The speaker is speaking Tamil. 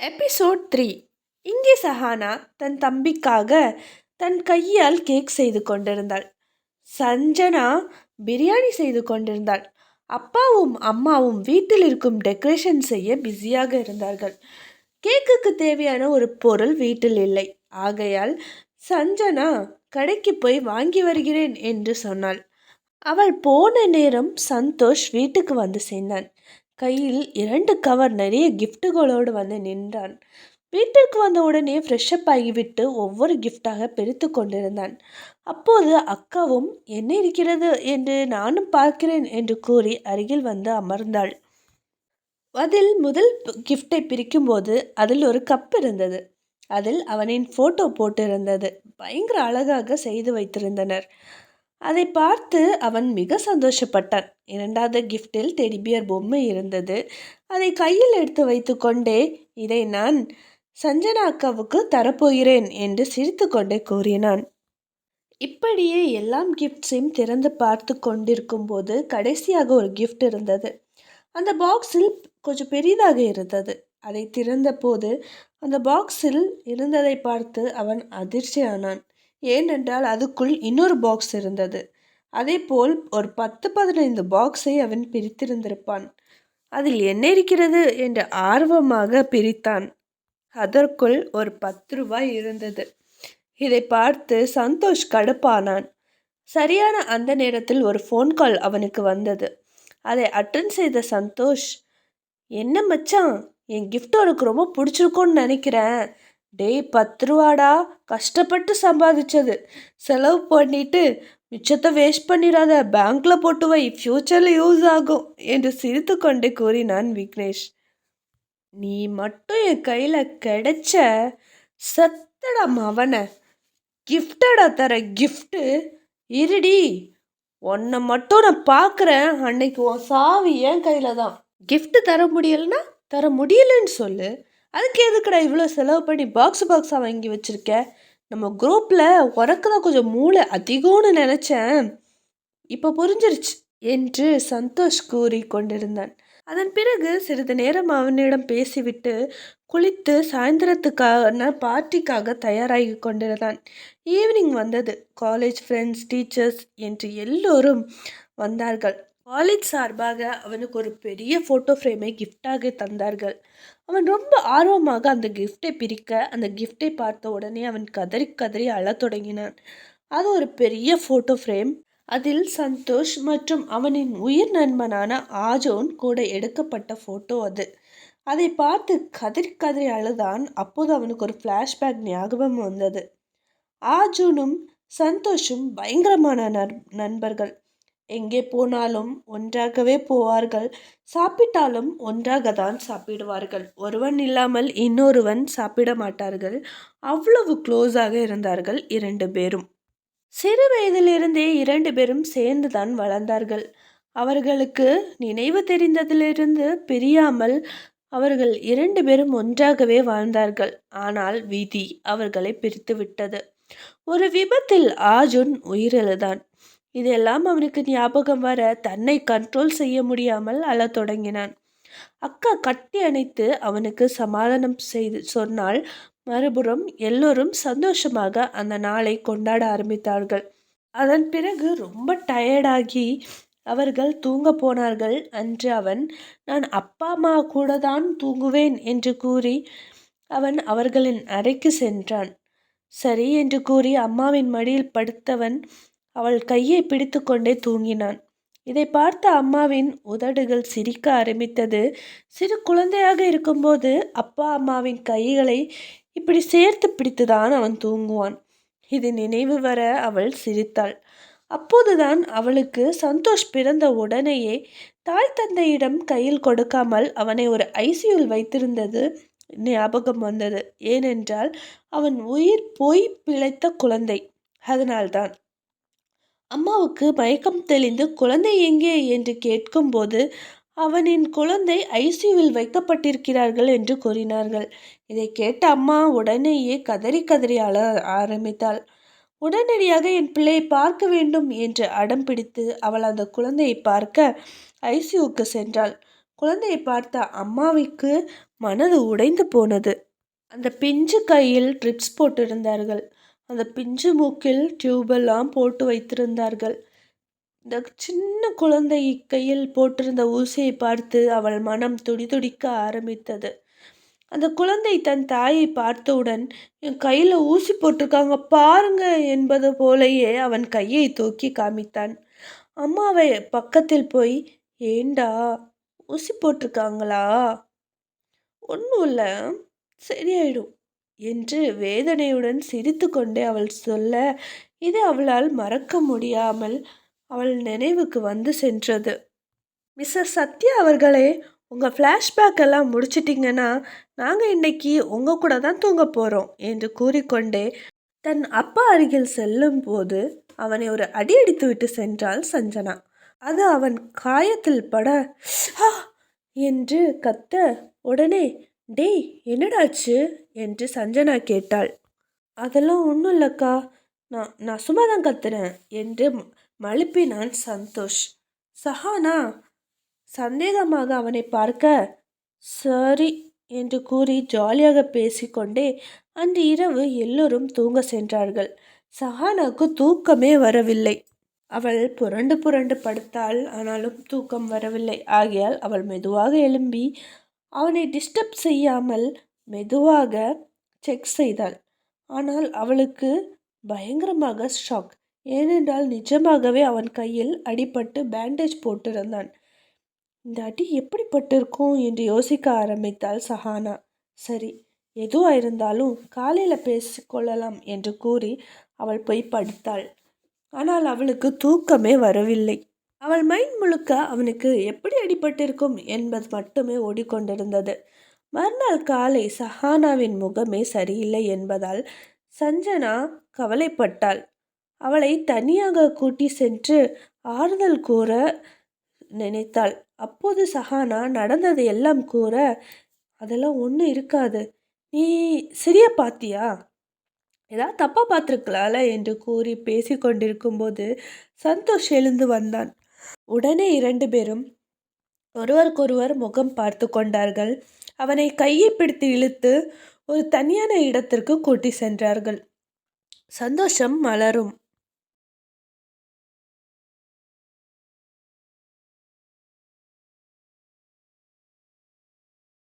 எபிசோட் த்ரீ இங்கே சஹானா தன் தம்பிக்காக தன் கையால் கேக் செய்து கொண்டிருந்தாள். சஞ்சனா பிரியாணி செய்து கொண்டிருந்தாள். அப்பாவும் அம்மாவும் வீட்டில் இருக்கும் டெக்கரேஷன் செய்ய பிஸியாக இருந்தார்கள். கேக்குக்கு தேவையான ஒரு பொருள் வீட்டில் இல்லை. ஆகையால் சஞ்சனா கடைக்கு போய் வாங்கி வருகிறேன் என்று சொன்னாள். அவள் போன நேரம் சந்தோஷ் வீட்டுக்கு வந்து சேர்ந்தான். கையில் இரண்டு கவர் நிறைய கிஃப்ட்டுகளோடு வந்து நின்றான். வீட்டிற்கு வந்த உடனே ஃப்ரெஷ்அப் ஆகிவிட்டு ஒவ்வொரு கிஃப்டாக பிரித்து கொண்டிருந்தான். அப்போது அக்காவும் என்ன இருக்கிறது என்று நானும் பார்க்கிறேன் என்று கூறி அருகில் வந்து அமர்ந்தாள். அதில் முதல் கிஃப்டை பிரிக்கும்போது அதில் ஒரு கப் இருந்தது. அதில் அவனின் ஃபோட்டோ போட்டிருந்தது. பயங்கர அழகாக செய்து வைத்திருந்தனர். அதை பார்த்து அவன் மிக சந்தோஷப்பட்டான். இரண்டாவது கிஃப்டில் டெடிபியர் பொம்மை இருந்தது. அதை கையில் எடுத்து வைத்துக்கொண்டே இதை நான் சஞ்சனா அக்காவுக்கு தரப்போகிறேன் என்று சிரித்து கொண்டே கூறினான். இப்படியே எல்லாம் கிஃப்ட்ஸையும் திறந்து பார்த்து கொண்டிருக்கும் போது கடைசியாக ஒரு கிஃப்ட் இருந்தது. அந்த பாக்ஸில் கொஞ்சம் பெரிதாக இருந்தது. அதை திறந்த போது அந்த பாக்ஸில் இருந்ததை பார்த்து அவன் அதிர்ச்சியானான். ஏனென்றால் அதுக்குள் இன்னொரு பாக்ஸ் இருந்தது. அதேபோல் ஒரு பத்து பதினைந்து பாக்ஸை அவன் பிரித்திருந்திருப்பான். அதில் என்ன இருக்கிறது என்று ஆர்வமாக பிரித்தான். அதற்குள் ஒரு பத்து ரூபாய் இருந்தது. இதை பார்த்து சந்தோஷ் கடுப்பானான். சரியான அந்த நேரத்தில் ஒரு ஃபோன் கால் அவனுக்கு வந்தது. அதை அட்டன் செய்த சந்தோஷ் என்ன மச்சான் என் கிஃப்ட் உனக்கு ரொம்ப பிடிச்சிருக்கோன்னு நினைக்கிறேன். டேய் பத்து ரூபாடா? கஷ்டப்பட்டு சம்பாதிச்சது. செலவு பண்ணிட்டு மிச்சத்தை வேஸ்ட் பண்ணிடாத. பேங்க்ல போட்டு வை. ஃப்யூச்சரில் யூஸ் ஆகும் என்று சிரித்து கொண்டே கூறினான் விக்னேஷ். நீ மட்டும் என் கையில் கிடைச்ச செத்தடா மவனை. கிஃப்டடா தர கிஃப்ட்டு இருடி. உன்னை மட்டும் நான் பார்க்குறேன் அன்னைக்கு உன் சாவி என் கையில் தான். கிஃப்ட் தர முடியலன்னா? தர முடியலன்னு சொல்லு. அதுக்கு எதுக்குடா இவ்வளோ செலவு பண்ணி பாக்ஸ் பாக்ஸாக வாங்கி வச்சுருக்க? நம்ம குரூப்பில் உனக்கு தான் கொஞ்சம் மூளை அதிகம்னு நினச்சேன். இப்போ புரிஞ்சிருச்சு என்று சந்தோஷ் கூறி கொண்டிருந்தான். அதன் பிறகு சிறிது நேரம் அவனிடம் பேசிவிட்டு குளித்து சாயந்தரத்துக்கான பார்ட்டிக்காக தயாராகி கொண்டிருந்தான். ஈவினிங் வந்தது. காலேஜ் ஃப்ரெண்ட்ஸ் டீச்சர்ஸ் என்று எல்லோரும் வந்தார்கள். காலேஜ் சார்பாக அவனுக்கு ஒரு பெரிய ஃபோட்டோ ஃப்ரேமை கிஃப்டாக தந்தார்கள். அவன் ரொம்ப ஆர்வமாக அந்த கிஃப்டை பிரிக்க அந்த கிஃப்டை பார்த்த உடனே அவன் கதறி கதறி அழத் தொடங்கினான். அது ஒரு பெரிய ஃபோட்டோ ஃப்ரேம் அதில் சந்தோஷ் மற்றும் அவனின் உயிர் நண்பனான ஆஜோன் கூட எடுக்கப்பட்ட ஃபோட்டோ அது. அதை பார்த்து கதறி கதறி அழுதான். அப்போது அவனுக்கு ஒரு ஃப்ளாஷ்பேக் ஞாபகம் வந்தது. ஆஜூனும் சந்தோஷும் பயங்கரமான நண்பர்கள். எங்கே போனாலும் ஒன்றாகவே போவார்கள். சாப்பிட்டாலும் ஒன்றாக தான் சாப்பிடுவார்கள். ஒருவன் இல்லாமல் இன்னொருவன் சாப்பிட மாட்டார்கள். அவ்வளவு க்ளோஸாக இருந்தார்கள் இரண்டு பேரும். சிறு வயதிலிருந்தே இரண்டு பேரும் சேர்ந்து தான் வளர்ந்தார்கள். அவர்களுக்கு நினைவு தெரிந்ததிலிருந்து பிரியாமல் அவர்கள் இரண்டு பேரும் ஒன்றாகவே வாழ்ந்தார்கள். ஆனால் விதி அவர்களை பிரித்து விட்டது ஒரு விபத்தில் ஆஜுன் உயிரிழந்தான். இதெல்லாம் அவனுக்கு ஞாபகம் வர தன்னை கண்ட்ரோல் செய்ய முடியாமல் அழத் தொடங்கினான். அக்கா கட்டி அணைத்து அவனுக்கு சமாதானம் செய்து சொன்னால் மறுபுறம் எல்லோரும் சந்தோஷமாக அந்த நாளை கொண்டாட ஆரம்பித்தார்கள். அதன் பிறகு ரொம்ப டயர்டாகி அவர்கள் தூங்க போனார்கள். அன்று அவன் நான் அப்பா அம்மா கூட தான் தூங்குவேன் என்று கூறி அவன் அவர்களின் அறைக்கு சென்றான். சரி என்று கூறி அம்மாவின் மடியில் படுத்தவன் அவள் கையை பிடித்து கொண்டே தூங்கினான். இதை பார்த்த அம்மாவின் உதடுகள் சிரிக்க ஆரம்பித்தது. சிறு குழந்தையாக இருக்கும்போது அப்பா அம்மாவின் கைகளை இப்படி சேர்த்து பிடித்துதான் அவன் தூங்குவான். இது நினைவு வர அவள் சிரித்தாள். அப்போதுதான் அவளுக்கு சந்தோஷ் பிறந்த உடனேயே தாய் தந்தையிடம் கையில் கொடுக்காமல் அவனை ஒரு ஐசியூல் வைத்திருந்தது ஞாபகம் வந்தது. ஏனென்றால் அவன் உயிர் போய் பிழைத்த குழந்தை. அதனால்தான் அம்மாவுக்கு மயக்கம் தெளிந்து குழந்தை எங்கே என்று கேட்கும்போது அவனின் குழந்தை ஐசியூவில் வைக்கப்பட்டிருக்கிறார்கள் என்று கூறினார்கள். இதை கேட்ட அம்மா உடனேயே கதறி கதறி அழ ஆரம்பித்தாள். உடனடியாக என் பிள்ளையை பார்க்க வேண்டும் என்று அடம் பிடித்து அவள் அந்த குழந்தையை பார்க்க ஐசியூக்கு சென்றாள். குழந்தையை பார்த்த அம்மாவிற்கு மனது உடைந்து போனது. அந்த பிஞ்சு கையில் ட்ரிப்ஸ் போட்டிருந்தார்கள். அந்த பிஞ்சு மூக்கில் டியூபெல்லாம் போட்டு வைத்திருந்தார்கள். இந்த சின்ன குழந்தை கையில் போட்டிருந்த ஊசியை பார்த்து அவள் மனம் துடிதுடிக்க ஆரம்பித்தது. அந்த குழந்தை தன் தாயை பார்த்தவுடன் என் கையில் ஊசி போட்டிருக்காங்க பாருங்க என்பது போலேயே அவன் கையை தூக்கி காமித்தான். அம்மாவை பக்கத்தில் போய் ஏண்டா ஊசி போட்டிருக்காங்களா? ஒன்றும் இல்லை சரியாயிடும். என்று வேதனையுடன் சிரித்து கொண்டே அவள் சொல்ல இது அவளால் மறக்க முடியாமல் அவள் நினைவுக்கு வந்து சென்றது. மிஸ்ஸஸ் சத்யா அவர்களே உங்கள் ஃப்ளாஷ்பேக் எல்லாம் முடிச்சிட்டிங்கன்னா நாங்கள் இன்னைக்கு உங்கள் கூட தான் தூங்க போகிறோம் என்று கூறிக்கொண்டே தன் அப்பா அருகில் செல்லும் போது அவனை ஒரு அடி அடித்து விட்டு சென்றாள் சஞ்சனா. அது அவன் காயத்தில் பட என்று கத்த உடனே டேய் என்னடாச்சு? என்று சஞ்சனா கேட்டாள். அதெல்லாம் ஒன்றும் இல்லைக்கா. நான் நான் சும்மா தான் கத்துறேன் என்று மழுப்பினான் சந்தோஷ். சஹானா? சந்தேகமாக அவனை பார்க்க சரி என்று கூறி ஜாலியாக பேசிக்கொண்டே அன்று இரவு எல்லோரும் தூங்க சென்றார்கள். சஹானாவுக்கு தூக்கமே வரவில்லை. அவள் புரண்டு புரண்டு படுத்தாள். ஆனாலும் தூக்கம் வரவில்லை. ஆகையால் அவள் மெதுவாக எழும்பி அவனை டிஸ்டர்ப் செய்யாமல் மெதுவாக செக் செய்தாள். ஆனால் அவளுக்கு பயங்கரமாக ஷாக் ஏனென்றால் நிஜமாகவே அவன் கையில் அடிபட்டு பேண்டேஜ் போட்டிருந்தான். இந்த அடி எப்படிப்பட்டிருக்கும் என்று யோசிக்க ஆரம்பித்தாள் சஹானா. சரி எதுவாக இருந்தாலும் காலையில் பேசிக்கொள்ளலாம் என்று கூறி அவள் போய் படுத்தாள். ஆனால் அவளுக்கு தூக்கமே வரவில்லை. அவள் மைண்ட் முழுக்க அவனுக்கு எப்படி அடிபட்டிருக்கும் என்பது மட்டுமே ஓடிக்கொண்டிருந்தது. மறுநாள் காலை சஹானாவின் முகமே சரியில்லை என்பதால் சஞ்சனா கவலைப்பட்டாள். அவளை தனியாக கூட்டி சென்று ஆறுதல் கூற நினைத்தாள். அப்போது சஹானா நடந்தது எல்லாம் கூற அதெல்லாம் ஒன்றும் இருக்காது. நீ சரியா பாத்தியா? ஏதாவது தப்பாக பார்த்துருக்கலாம்ல என்று கூறி பேசிக்கொண்டிருக்கும்போது சந்தோஷ் எழுந்து வந்தான். உடனே இரண்டு பேரும் ஒருவருக்கொருவர் முகம் பார்த்து கொண்டார்கள். அவனை கையை பிடித்து இழுத்து ஒரு தனியான இடத்திற்கு கூட்டி சென்றார்கள். சந்தோஷம் மலரும்.